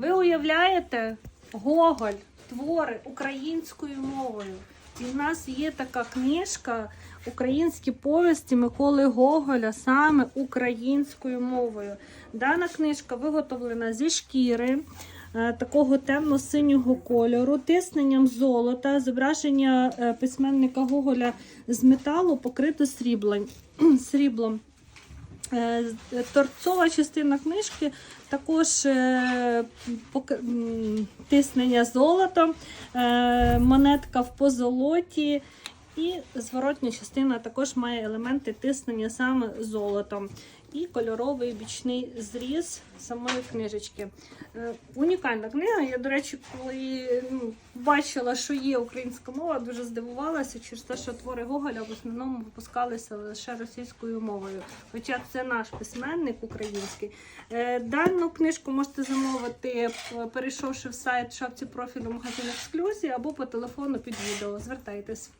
Ви уявляєте Гоголь, твори українською мовою. І в нас є така книжка Українські повісті Миколи Гоголя саме українською мовою. Дана книжка виготовлена зі шкіри е, такого темно-синього кольору, тисненням золота, зображення е, письменника Гоголя з металу покрито сріблом. Е, Торцова частина книжки також е, тиснення золотом, е, монетка в позолоті. І зворотня частина також має елементи тиснення саме золотом. І кольоровий бічний зріз самої книжечки. Унікальна книга. Я, до речі, коли ну, бачила, що є українська мова, дуже здивувалася через те, що твори Гоголя в основному випускалися лише російською мовою. Хоча це наш письменник український. Е, Дану книжку можете замовити, е, перейшовши в сайт шапці профілю магазин ексклюзії або по телефону під відео. Звертайтесь.